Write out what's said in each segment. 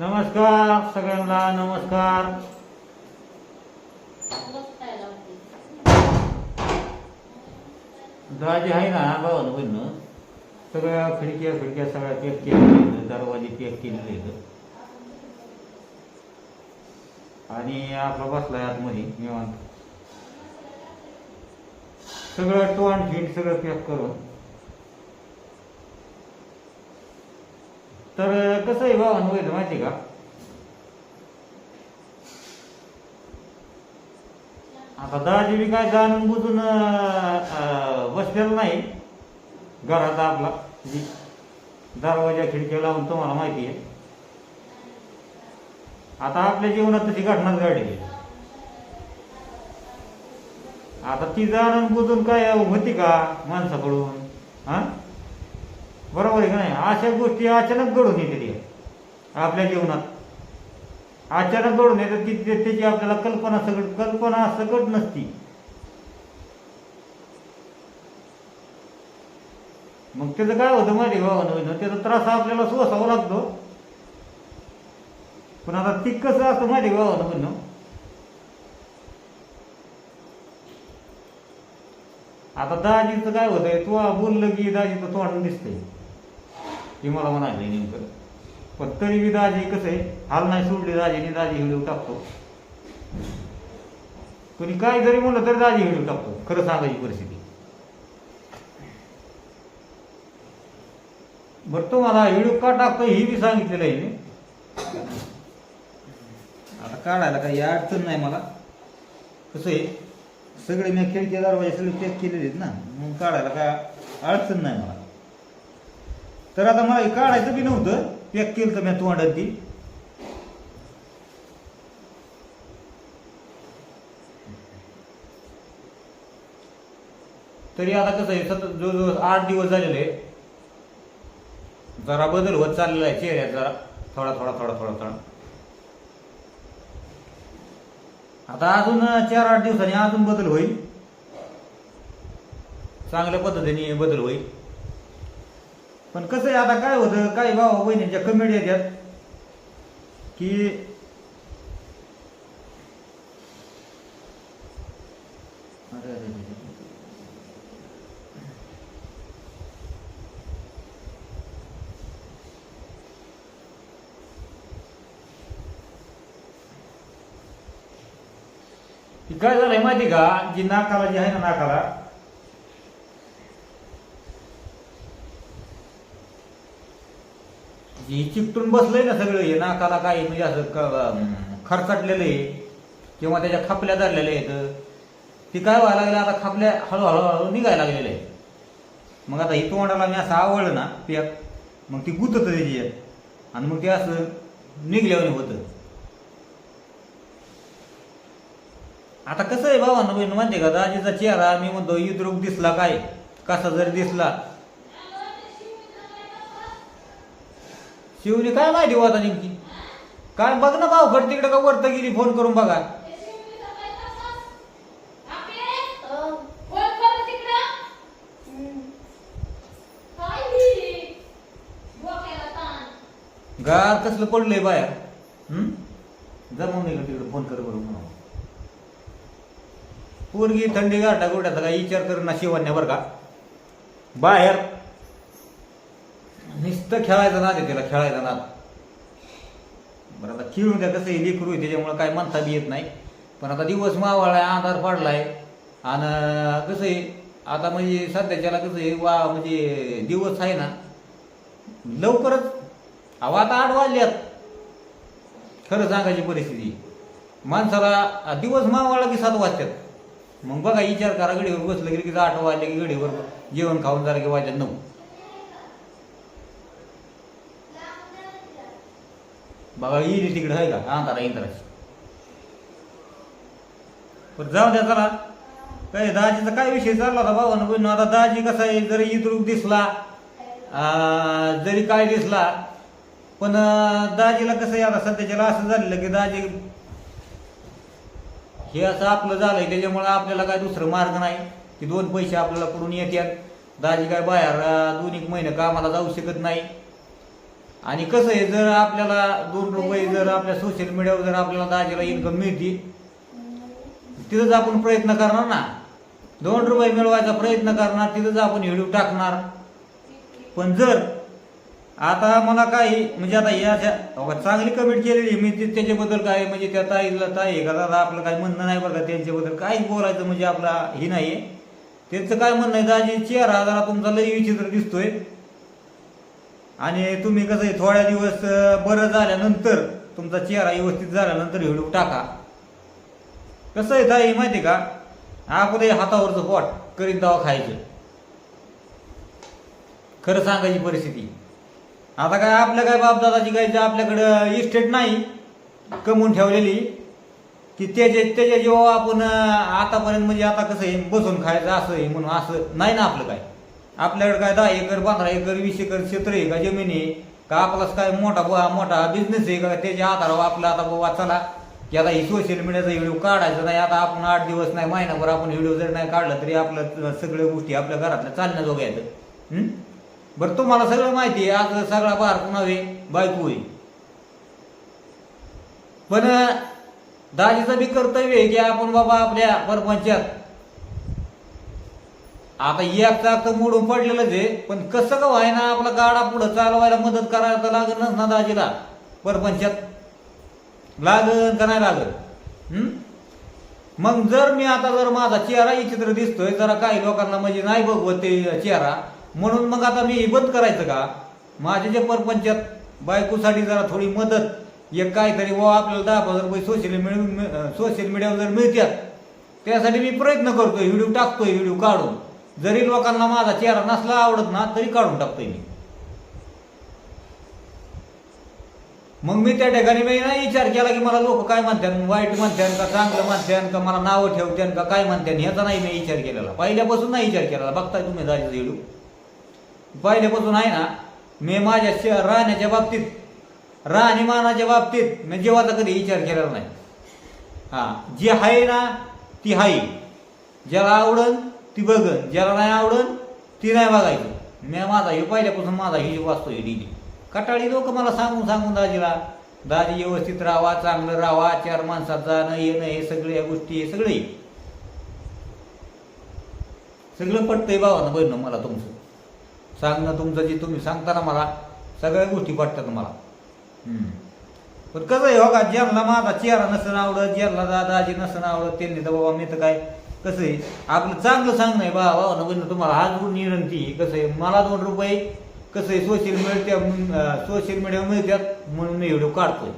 नमस्कार सगळ्यांना नमस्कार. दाजी आहे ना भावानं बहिणं सगळ्या खिडक्या खिडक्या सगळ्या पॅक केलेलं दरवाजे पॅक केलेले आणि आपला बसलाय आतमध्ये निवांत. सगळं टोंड फिट सगळं पॅक करून. तर कसं आहे बाबा बहिणं माहिती आहे का? आता दाजी बी काय जाणून बुजून बसलेला नाही. घरात आपला जी दरवाजा खिडक्या लावून तुम्हाला माहिती आहे. आता आपल्या जीवनात तशी घटनाच घडली. आता ती जाणून बुजून काय होती का माणसाकडून? हा? बरोबर आहे का नाही? अशा गोष्टी अचानक घडून येते आपल्या जीवनात. अचानक घडून येतात की त्याची आपल्याला कल्पना सगळं कल्पना सगळं नसती. मग त्याचं काय होतं माहिती भावानं? त्याचा त्रास आपल्याला सोसावा लागतो. पण आता ती कसं असतं माहिती भावानं? म्हणणं आता दाजीचं काय होतंय? तू बोललं की दाजीचं तोंड दिसतंय. हे मला म्हणायचं नेमकं. पण तरी बी दाजी कसं आहे? हाल नाही सोडली दाजीने दाजी व्हिडिओ टाकतो. कोणी काय जरी म्हणलं तरी दाजी व्हिडिओ टाकतो. खरं सांगायची परिस्थिती. बरं तुम्हाला व्हिडिओ का टाकतो ही बी सांगितलेलं आहे मी. आता काढायला काही अडचण नाही मला. कसं आहे? सगळे मी खिडकी दरवाजे सगळे पॅक केलेले आहेत ना. मग काढायला काय अडचण नाही मला. तर आता मला काढायचं बी नव्हतं. पॅक केलं तर मी तोंडात ती तरी आता कसं आहे सतत जवळजवळ आठ दिवस झालेले आहे. जरा बदल होत चाललेला आहे चेहऱ्यात जरा. थोडा थोडा थोडा थोडा थोडा. आता अजून चार आठ दिवसांनी अजून बदल होईल. चांगल्या पद्धतीने बदल होईल. पण कसं आहे आता काय होतं काही भावा बहिणींच्या कमेंट येतात की अरे की काय झालंय माहिती का? जी नाकाला जी आहे ना नाकाला हे चिकटून बसलंय ना सगळं हे नाकाला काय म्हणजे असं खरचटलेलं आहे किंवा त्याच्या खापल्या धरलेल्या आहेत. ती काय व्हायला लागलं आता खापल्या हळूहळू हळू निघायला लागलेलं आहे मग आता ही तोंडाला मी असं आवडलं ना पॅक मग ती गुतत त्याची आणि मग ते असं निघल्यावर होतं. आता कसं आहे बाबा बहिण माहिती का? दाजीचा चेहरा मी म्हणतो युद्रोग दिसला काय? कसा जरी दिसला शिवली काय माहिती होता नेमकी? काय बघ ना भाऊ तिकडे का वरत गेली फोन करून बघा. गार कसलं पडलंय बाहेर हम्म? जा मग नाही तिकडे फोन कर बरोबर म्हणून पोरगी थंडी गारठा गोट्याचा काय विचार कर ना शिवण्या बरं का. बाहेर नुसतं खेळायचं ना त्याला खेळायचा ना. बरं आता खेळून द्या कसं हे लेकरू आहे काय म्हणता बी येत नाही. पण आता दिवस मावळाय आधार पडलाय. आणि कसं आहे आता म्हणजे सध्याच्याला कसं आहे वा म्हणजे दिवस आहे ना लवकरच अहो आता आठ वाजल्यात. खरं सांगायची परिस्थिती. माणसाला दिवस मावळला की सात वाजतात. मग बघा विचार करा गडीवर बसलं की आठ वाजले की गडीवर जेवण खाऊन जरा की वाजत नऊ. बघा येईल तिकडे आहे का? अंधारा इंद्राची पण जाऊ द्या चला. काय दाजीचा काय विषय चालला होता भावानं? बहिण आता दाजी कसा आहे? जरी इद्रुक दिसला जरी काय दिसला पण अं, दाजीला कसं आहे? आता सध्याच्याला असं झालेलं की दाजी हे असं आपलं झालंय त्याच्यामुळे आपल्याला काय दुसरं मार्ग नाही. की दोन पैसे आपल्याला कुठून येतात दाजी काय बाहेर अं, दोन एक महिने कामाला जाऊ शकत नाही. आणि कसं आहे जर आपल्याला दोन रुपये जर आपल्या सोशल मीडियावर जर आपल्याला दाजीला इन्कम मिळते तिथंच आपण प्रयत्न करणार ना. दोन रुपये मिळवायचा प्रयत्न करणार तिथंच आपण व्हिडिओ टाकणार. पण जर आता मला काही म्हणजे आता या चांगली कमेंट केलेली मी ते- त्याच्याबद्दल काय म्हणजे त्या ताईला ताई का दादा आपलं काही म्हणणं नाही बरं का त्यांच्याबद्दल. काही बोलायचं म्हणजे आपला हे नाही त्यांचं काय म्हणणं आहे दाजी चेहरा जरा तुमचा लई विचित्र दिसतोय. आणि तुम्ही कसं आहे थोड्या दिवस बरं झाल्यानंतर तुमचा चेहरा व्यवस्थित झाल्यानंतर व्हिडिओ टाका. कसं आहे ताई माहिती आहे का? अगोदर हातावरचं पोट करीत दवा खायचं. खरं सांगायची परिस्थिती. आता काय आपल्या काय बापदादाची काय आपल्याकडं इस्टेट नाही कमवून ठेवलेली की त्याचे त्याच्या जेव्हा आपण आतापर्यंत म्हणजे आता कसं आहे बसून खायचं असं आहे म्हणून असं नाही ना आपलं काय. आपल्याकडे काय दहा एकर पंधरा एकर वीस एकर क्षेत्र आहे का जमीन? आहे का आपलाच काय मोठा मोठा बिझनेस आहे का? त्याच्या आधारावर आपला आता बाबा चला. की आता ही सोशल मीडियाचा व्हिडिओ काढायचा नाही आता आपण आठ दिवस नाही महिनाभर आपण व्हिडिओ जर नाही काढला तरी आपलं सगळ्या गोष्टी आपल्या घरातल्या चालण्याजोग्या आहेत. बरं तुम्हाला सगळं माहिती आहे. आज सगळा बार नव्हे बायको आहे. पण दाजीचं बी कर्तव्य आहे की आपण बाबा आपल्या परपंचात आता एक तर मोडून पडलेलंच आहे पण कसं का व्हायना आपला गाडा पुढं चालवायला मदत करायला तर लागेल ना दाजीला. परपंचात. लागन का नाही लागल? मग जर मी आता जर माझा चेहरा चित्र दिसतोय जरा काही लोकांना म्हणजे नाही बघवत ते चेहरा म्हणून मग आता मी बंद करायचं का? माझ्या जे परपंचात बायकोसाठी जरा थोडी मदत एक काहीतरी व आपल्याला दहा हजार रुपये सोशल मीडिया सोशल मीडियावर जर मिळतात त्यासाठी मी प्रयत्न करतोय व्हिडिओ टाकतोय व्हिडिओ काढून. जरी लोकांना माझा चेहरा नसला आवडत ना तरी काढून टाकतोय मी. मग मी त्या ठिकाणी मी नाही विचार केला की मला लोक काय म्हणतात वाईट म्हणतात का चांगलं म्हणतात का? मला नावं ठेवतात का? काय म्हणतात ह्याचा नाही मी विचार केलेला. पहिल्यापासून नाही विचार केलेला. बघताय तुम्ही जायचं व्हिडिओ पहिल्यापासून आहे ना मी माझ्या राहण्याच्या बाबतीत राहणीमानाच्या बाबतीत मी जेवाचा कधी विचार केलेला नाही. हा जी आहे ना ती आहे. ज्याला आवडन ती बघन ज्याला नाही आवडन ती नाही बघायची. मी माझा हे पहिल्यापासून माझा हिशोब वाचतो हे डेली कटाळी लोक मला सांगून सांगून दाजीला दाजी व्यवस्थित राहा चांगलं राहा चार माणसात जाणं येणं हे सगळ्या गोष्टी हे सगळे. सगळं पटतंय भावानं बहिणं मला तुमचं. सांगणं तुमचं जे तुम्ही सांगता ना मला सगळ्या गोष्टी पटतात मला. हम्म. पण कसं आहे हो का ज्यांना माझा चेहरा नसणं आवडत ज्यांना दादाजी दाजी आवडत त्यांनी तर बाबा मी तर काय कसं आहे? आपलं चांगलं सांगणं आहे बा भावानं हो, बहिणं तुम्हाला हात विनंती कसं आहे? मला दोन रुपये कसं आहे? सोशल मीडिया सोशल मीडिया मिळतात म्हणून मी व्हिडिओ काढतोय.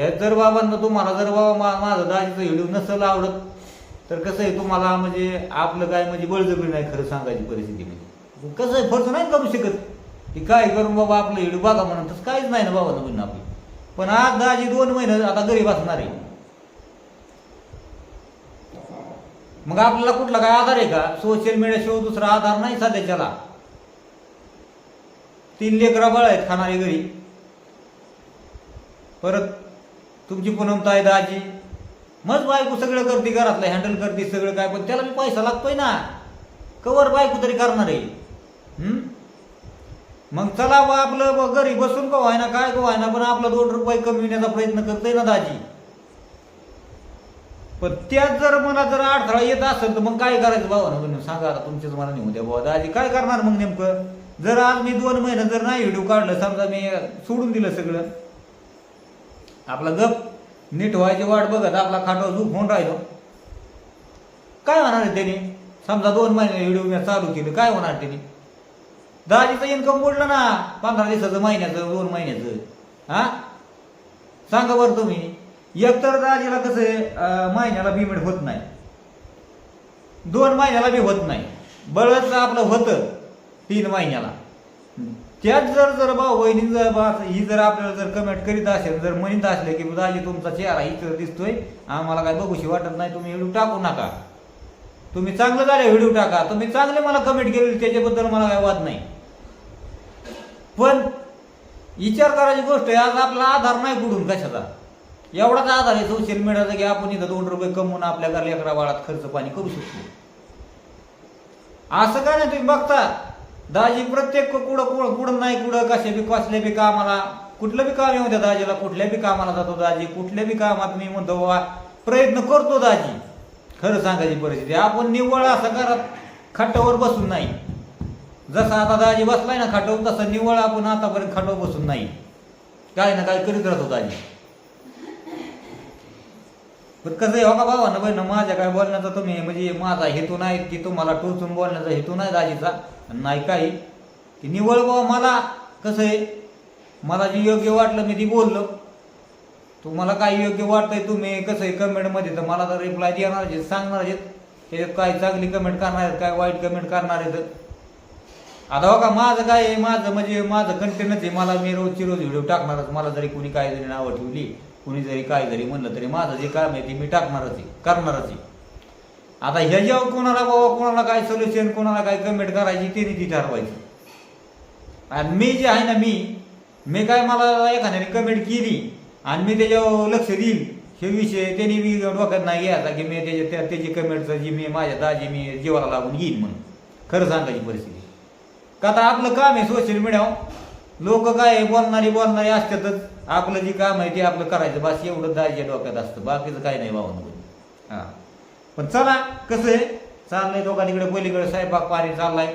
हे जर बाबांना तुम्हाला जर बाबा मा- माझा दाजीचं व्हिडिओ नसेल आवडत तर कसं आहे? तुम्हाला म्हणजे आपलं काय म्हणजे बळजबरी नाही खरं सांगायची परिस्थिती म्हणजे. कसं आहे? फर्ज नाही करू शकत. की काय करून बाबा आपलं व्हिडिओ बघा म्हणून तसं काहीच नाही ना बाबा नवीन आपली. पण आज दाजी दोन महिने आता गरीब असणार आहे. मग आपल्याला कुठला काय आधार आहे का? सोशल मीडियाशिवाय दुसरा आधार नाही सध्याच्याला. तीन लेकरा बाळ आहेत खाणारे घरी. परत तुमची पूनमताई दाजी. मग बायको सगळं करते घरातलं हँडल करते सगळं काय पण त्याला मी पैसा लागतोय ना. कवर बायको तरी करणार आहे. मग चला बा आपलं घरी बसून का व्हायना काय का व्हायना पण आपला दोन रुपये कमी होण्याचा प्रयत्न करतोय ना दाजी. पण त्यात जर मला जर अडथळा येत असेल तर मग काय करायचं बाबा ना सांगा आता तुमच्याच मनाने द्या बाबा दाजी काय करणार मग नेमकं? जर आज मी दोन महिने जर नाही व्हिडिओ काढलं समजा मी सोडून दिलं सगळं. आपला गप. नीट व्हायची वाट बघत आपला खाटावर झूप होऊन राहिलो. काय होणार त्याने? समजा दोन महिने व्हिडिओ मी चालू केलं काय होणार त्याने? दाजीचं इन्कम बुडलं ना पंधरा दिवसाचं महिन्याचं दोन महिन्याचं. हा? सांगा बरं तुम्ही. एकतर दाजीला कसं आहे महिन्याला पेमेंट होत नाही. दोन महिन्याला बी होत नाही. बळच आपलं होतं तीन महिन्याला. त्यात जर जर भाऊ बहिणी जर बा ही जर आपल्याला जर कमेंट करीत असेल जर म्हणत असले की दाजी तुमचा चेहरा इतर दिसतोय आम्हाला काय बघूशी वाटत नाही तुम्ही व्हिडिओ टाकू नका. तुम्ही चांगलं झाले व्हिडिओ टाका. तुम्ही चांगले मला कमेंट केलेली त्याच्याबद्दल मला काय वाद नाही. पण विचार करायची गोष्ट आहे आज आपला आधार नाही कुठून कशाचा. एवढाच आधार आहे सोशल मीडियाचा की आपण इथं दोन रुपये कमवून आपल्या घर लेकरा बाळात खर्च पाणी करू शकतो. असं काय नाही तुम्ही बघता. दाजी प्रत्येक कुठं कुठं कुठं नाही कुठं कसे बी कसले बी कामाला कुठलं बी काम येऊ द्या दाजीला कुठल्या बी कामाला जातो दाजी कुठल्या बी कामात मी म्हणतो बाबा प्रयत्न करतो दाजी. खरं सांगायची परिस्थिती आपण निव्वळ असं करत खाटावर बसून नाही. जसा आता दाजी बसलाय ना खाटावर तसं निव्वळ आपण आतापर्यंत खाटावर बसून नाही. काय ना काय करीत राहतो दाजी. पण कसं आहे हो का भावा ना बहिण माझ्या काय बोलण्याचा तुम्ही? म्हणजे माझा हेतू नाही की तुम्हाला टोचून बोलण्याचा हेतू नाही दाजीचा. नाही काही. की निवळ बाबा मला कसं आहे मला जे योग्य वाटलं मी ती बोललो. तुम्हाला काय योग्य वाटतंय तुम्ही? कसं आहे कमेंटमध्ये तर मला तर रिप्लाय देणार आहेत सांगणार आहेत. त्याच्यात काय चांगली कमेंट करणार आहेत काय वाईट कमेंट करणार आहेत. आता हो का माझं काय आहे माझं म्हणजे माझं कंटेनच आहे. मला मी रोजची रोज व्हिडिओ टाकणारच. मला जरी कुणी काय जरी नावं ठेवली कुणी जरी काय जरी म्हणलं तरी माझं जे काम आहे ते मी टाकणारच आहे करणारच आहे. आता ह्याच्यावर कोणाला बाबा कोणाला काय सोल्युशन कोणाला काय कमेंट करायची ते ती ठरवायची. आणि मी जे आहे ना मी मी काय मला एखाद्याने कमेंट केली आणि मी त्याच्यावर लक्ष देईल हे विषय त्यांनी मी डोक्यात नाही घ्यायचा की मी त्याच्या त्या त्याची कमेंटचं जी मी माझ्या दाजी मी जीवाला लागून घेईन म्हणून. खरं सांगायची परिस्थिती. का आता आपलं काम आहे सोशल हो. मीडियावर लोक काय आहे, बोलणारी बोलणारी असतातच. आपलं जे काम आहे ते आपलं करायचं. बस एवढं दाजे डोक्यात असतं. बाकीचं काही नाही बाबा हा. पण चला कसं आहे? चाललंय दोघांकडे पलीकडे स्वयंपाक पाणी चाललाय.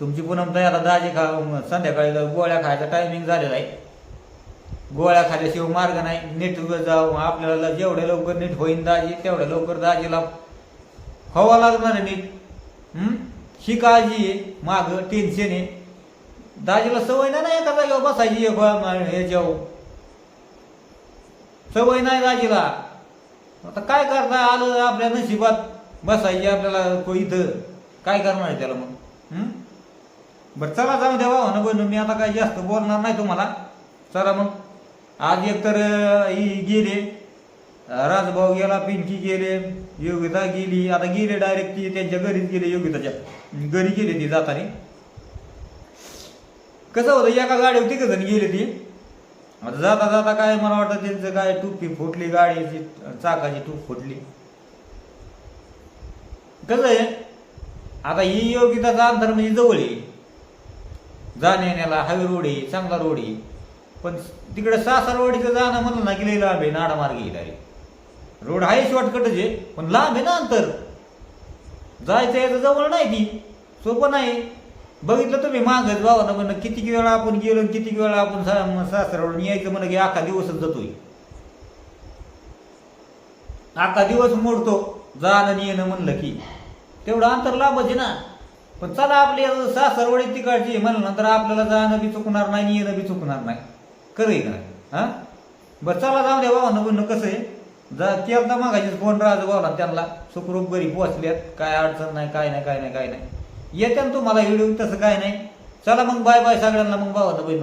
तुमची पुनम आता दाजी खा संध्याकाळी गोळ्या खायचा टायमिंग झालेला आहे. गोळ्या खाल्याशिवाय मार्ग नाही. नीट जाऊ. आपल्याला जेवढ्या लवकर नीट होईन दाजी तेवढ्या लवकर दाजीला व्हावं लागणार नीट. हं? ही काळजी आहे. मागं टेन्शन आहे. दाजीला सवय नाही ना एका जागेवर बसायची हे वेळा सवय नाही दाजीला. आता काय करता आलं आपल्या नशिबात बसायची आपल्याला को इथं. काय करणार त्याला मग? बर बरं चला जाऊ द्या ना बनू मी आता काय जास्त बोलणार नाही तुम्हाला. चला मग. आज एकतर ही गेले. राजभाऊ गेला पिंकी गेले. योगिता गेली. आता गेले डायरेक्ट ती त्यांच्या घरीच गेले योगिताच्या. घरी गेले ती जाताना. कसं होतं एका गाडीवर तिघ जण गेले ती. आता जाता जाता काय मला वाटतं त्यांचं काय टुपी फुटली गाडीची चाकाची टूप फुटली. कसं आहे आता ही योगिताचा अंतर म्हणजे जवळ आहे. जाण्या येण्याला हायवे रोड आहे चांगला रोड आहे. पण तिकडे सासरवाडीचं जाणं म्हणलं ना की लई लांब आहे नाडामार्ग येईल अरे रोड आहे शॉर्टकटच आहे पण लांब आहे ना अंतर. जायचं याचं जवळ नाही ती. सोपं नाही. बघितलं तुम्ही मागत बाबा म्हणणं किती वेळा आपण गेलो आणि किती वेळा आपण सा- सासरवरून यायचं म्हणलं की अख्खा दिवसच जातोय. अख्खा दिवस मोडतो जाणं आणि येणं म्हणलं की. तेवढं अंतर लांबच आहे ना. पण चला आपली सासरवडी तिकडची म्हणलं नंतर आपल्याला जाणं बी चुकणार नाही आणि येणं बी चुकणार नाही. खरं आहे का हां हा? बरं चला जाऊ द्या बाबा म्हणणं कसं आहे. जा केलता मागायचे फोन राजा बाबा त्यांना. सुखरूप घरी पोहोचल्यात काय अडचण नाही काय नाही काय नाही काय नाही. येत्या ना तुम्हाला व्हिडिओ तसं काय नाही. चला मग बाय बाय सगळ्यांना मग बाबा बहिण.